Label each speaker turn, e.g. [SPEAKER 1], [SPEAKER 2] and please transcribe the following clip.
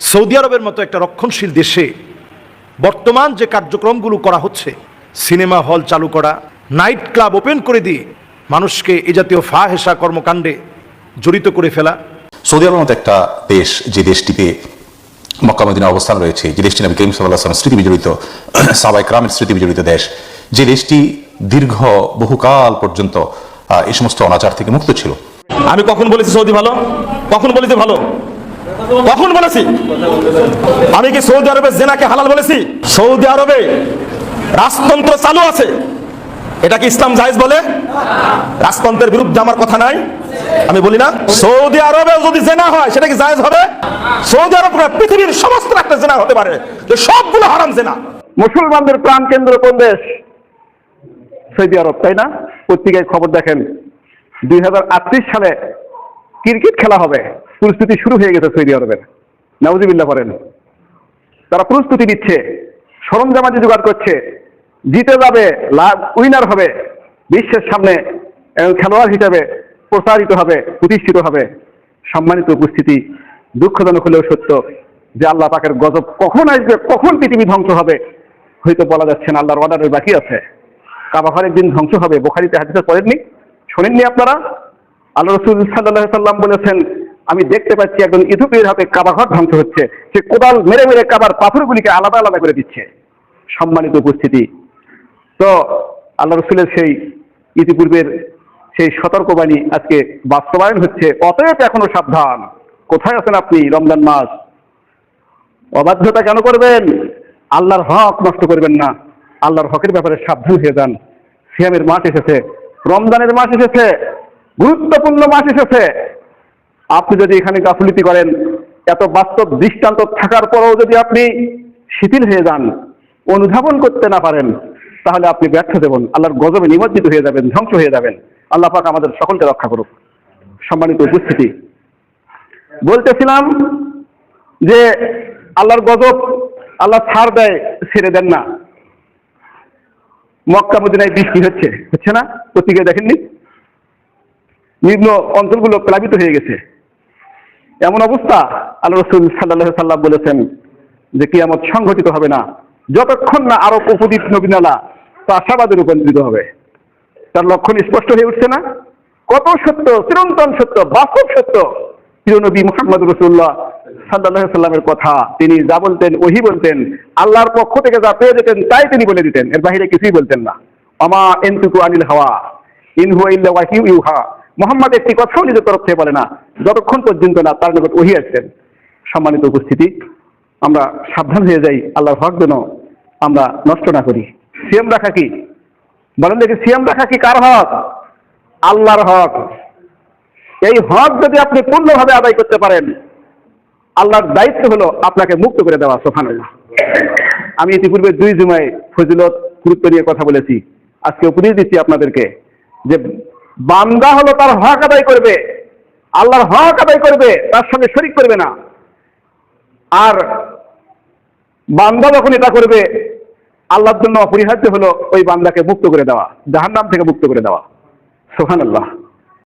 [SPEAKER 1] Saudi আরবের মতো একটা রক্ষণশীল দেশে বর্তমান যে কার্যক্রমগুলো করা হচ্ছে সিনেমা হল চালু করা নাইট ক্লাব ওপেন করে দিয়ে মানুষকে এ জাতীয় ফাহেসা কর্মকাণ্ডে জড়িত করে ফেলা।
[SPEAKER 2] সৌদি আরবের মতো একটা দেশ যে দেশটিতে মক্কামদিনা অবস্থান রয়েছে যে দেশটি নবী করিম সাল্লাহ স্মৃতি বিজড়িত সাবাই ক্রামের স্মৃতি বিজড়িত দেশ যে দেশটি দীর্ঘ বহুকাল পর্যন্ত আহ, এই সমস্ত অনাচার থেকে মুক্ত ছিল।
[SPEAKER 3] আমি কখন বলেছি সৌদি ভালো? কখন বলেছি ভালো? কখন বলেছি? আমি কি সৌদি আরবে জেনাকে হালাল বলেছি? সৌদি আরবে রাজতন্ত্র চালু আছে। এটা কি ইসলাম জায়েজ বলে? রাজতন্ত্রের বিরুদ্ধে আমার কথা নাই। আমি বলি না, সৌদি আরবে যদি জেনা হয়, সেটা কি জায়েজ হবে? সৌদি আরব পৃথিবীর সমস্ত একটা জেনা হতে পারে, যে সবগুলো হারাম জেনা।
[SPEAKER 4] মুসলমানদের প্রাণ কেন্দ্র কোন দেশ? সৌদি আরব, তাই না? পত্রিকায় খবর দেখেন, দুই হাজার আটত্রিশ সালে ক্রিকেট খেলা হবে। প্রস্তুতি শুরু হয়ে গেছে সৌদি আরবের। নাউজিবিল্লাহ করেন তারা প্রস্তুতি দিচ্ছে সরঞ্জামাজি জোগাড় করছে, জিতে যাবে লাভ উইনার হবে, বিশ্বের সামনে খেলোয়াড় হিসাবে প্রসারিত হবে, প্রতিষ্ঠিত হবে। সম্মানিত উপস্থিতি, দুঃখজনক হলেও সত্য যে আল্লাহ পাকের গজব কখন আসবে, কখন পৃথিবী ধ্বংস হবে, হয়তো বলা যাচ্ছে না, আল্লাহর অর্ডারের বাকি আছে। কাবাঘরের দিন ধ্বংস হবে, বোখারিতে হাদিসে পড়েননি? শোনেননি আপনারা? আল্লাহ রসুল সাল্লাহ সাল্লাম বলেছেন আমি দেখতে পাচ্ছি একজন ইথুপির হাতে কাবাঘর ধ্বংস হচ্ছে। সে কোদাল মেরে মেরে কাবার পাথরগুলিকে আলাদা আলাদা করে দিচ্ছে। সম্মানিত উপস্থিতি। তো আল্লাহ রসুলের সেই ইতিপূর্বের সেই সতর্কবাণী আজকে বাস্তবায়ন হচ্ছে। অতএব এখনও সাবধান। কোথায় আছেন আপনি রমজান মাস? অবাধ্যতা কেন করবেন? আল্লাহর হক নষ্ট করবেন না। আল্লাহর হকের ব্যাপারে সাবধান হয়ে যান। সিয়ামের মাস এসেছে। রমজানের মাস এসেছে। গুরুত্বপূর্ণ মাস এসেছে। আপনি যদি এখানে গাফলিতি করেন, এত বাস্তব দৃষ্টান্ত থাকার পরেও যদি আপনি শিথিল হয়ে যান, অনুধাবন করতে না পারেন, তাহলে আপনি ব্যর্থ দেবেন আল্লাহর গজবে নিমজ্জিত হয়ে যাবেন, ধ্বংস হয়ে যাবেন। আল্লাহ পাক আমাদের সকলকে রক্ষা করুক। সম্মানিত উপস্থিতি, বলতেছিলাম যে আল্লাহর গজব আল্লাহ ছাড় দেয়, ছেড়ে দেন না। মক্কা মদিনায় বৃষ্টি হচ্ছে হচ্ছে না? পত্রিকায় দেখেননি? নিম্ন অঞ্চলগুলো প্লাবিত হয়ে গেছে। এমন অবস্থা আল্লাহ রসুল সাল্লাহ সাল্লাম বলেছেন যে কিয়ামত সংঘটিত হবে না। যতক্ষণ না আরও উপদীপ নবীনালা চাষাবাদে রূপান্তরিত হবে, তার লক্ষণ স্পষ্ট হয়ে উঠছে না? কত সত্য, চিরন্তন সত্য, বাস্তব সত্য। প্রিয় নবী মোহাম্মদ রসুল্লাহ সাল্লাহ সাল্লামের কথা তিনি যা বলতেন, ওহি বলতেন, আল্লাহর পক্ষ থেকে যা পেয়ে যেতেন, তাই তিনি বলে দিতেন। এর বাহিরে কিছুই বলতেন না। অমা এনটুকু আনিল হাওয়া, ইন হুয়া ইল্লা ইউহা মোহাম্মদ একটি কথাও নিজের তরফ থেকে বলে না। যতক্ষণ পর্যন্ত না তার নিকট ওহি আসছেন সম্মানিত উপস্থিতি, আমরা সাবধান হয়ে যাই, আল্লাহর হক যেন আমরা নষ্ট না করি। সিএম রাখা কি? বলেন দেখি সিএম রাখা কি কার হক? আল্লাহর হক। এই হক যদি আপনি পূর্ণভাবে আদায় করতে পারেন, আল্লাহর দায়িত্ব হলো আপনাকে মুক্ত করে দেওয়া সোফান আমি ইতিপূর্বে দুই জুমায় ফজিলত, গুরুত্ব নিয়ে কথা বলেছি। আজকে উপদেশ দিচ্ছি আপনাদেরকে যে বান্দা হলো তার হক আদায় করবে আল্লাহর হক আদায় করবে, তার সঙ্গে শরিক করবে না। আর বান্দা যখন এটা করবে, আল্লাহর জন্য অপরিহার্য হলো ওই বান্দাকে মুক্ত করে দেওয়া, জাহান্নাম থেকে মুক্ত করে দেওয়া। সোহান আল্লাহ